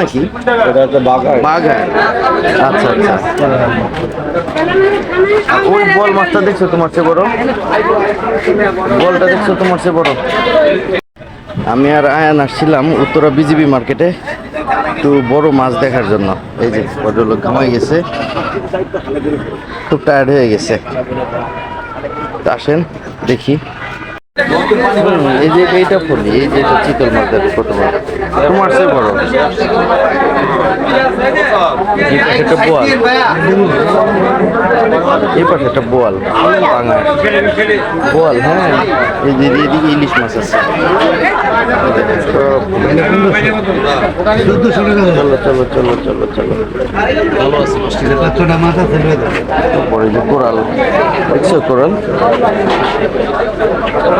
নাকি? এটা বাঘায়। বাঘায়। আচ্ছা আচ্ছা। ওই বল মাছটা দেখছ তোমার চেয়ে বড়? বলটা দেখছ তোমার চেয়ে বড়? আমি আর আয়ান আসছিলাম উত্তরা বিজিবি মার্কেটে একটু বড় মাছ দেখার জন্য। এই যে ভদ্রলোক ঘামাই গেছে। খুব টায়ার্ড হয়ে গেছে। তা আসেন দেখি। এই যে এইটা ফুলি এই যে এটা চিতল মাছ দেখো কত বড় তোমার চেয়ে বড়। এই পাশে একটা বোয়াল। এই পাশে একটা বোয়াল। বাঙাল বোয়াল হ্যাঁ। এই যে এদিকে ইলিশ মাছ আছে। চলো চলো চলো। চলো চলো ছোটা মাথা ফেলবে তারপরে যে কোরাল। দেখছ কোরাল?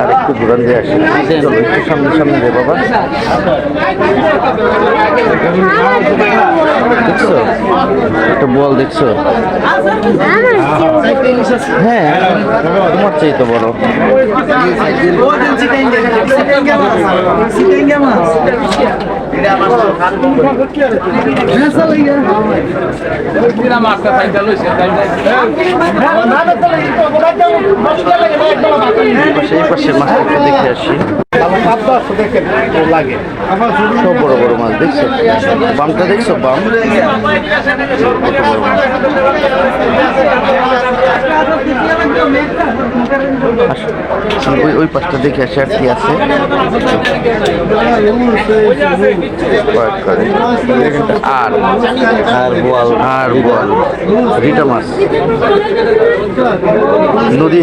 আর একটু ঘুরান আসি। চলো একটু সামনে সামনে দে বাবা। দেখছ? একটা বল দেখছ? হ্যাঁ তোমার চাই তো বড়। সেই পাশে মাছটা দেখে আসি। সব বড় বড় মাছ, দেখছ? বামটা দেখছ? বাম? ওই ওই পাশটা দেখে আসি আর কি আছে। আর আর বোয়াল আর বোয়াল। রিটা মাছ। নদী?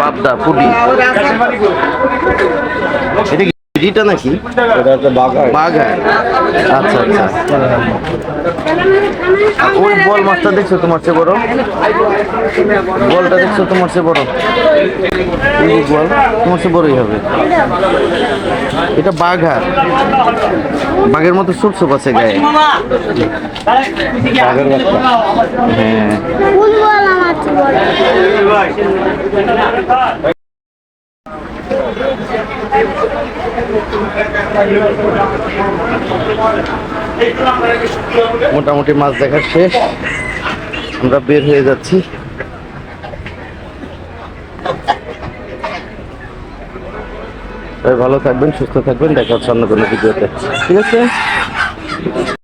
পাবদা পুডি এটা নাকি? আচ্ছা আচ্ছা। ওই বল মাছটা দেখছ তোমার চেয়ে বড়? বলটা দেখছ তোমার চেয়ে বড়? এই বল তোমার চেয়ে বড়ই হবে। এটা বাঘা বাঘের মতো ছোট ছোট আছে গায়ে। বাঘের হ্যাঁ। মোটামুটি মাছ দেখা শেষ। আমরা বের হয়ে যাচ্ছি। ভালো থাকবেন, সুস্থ থাকবেন। দেখা হচ্ছে অন্য কোনো ভিডিওতে। ঠিক আছে?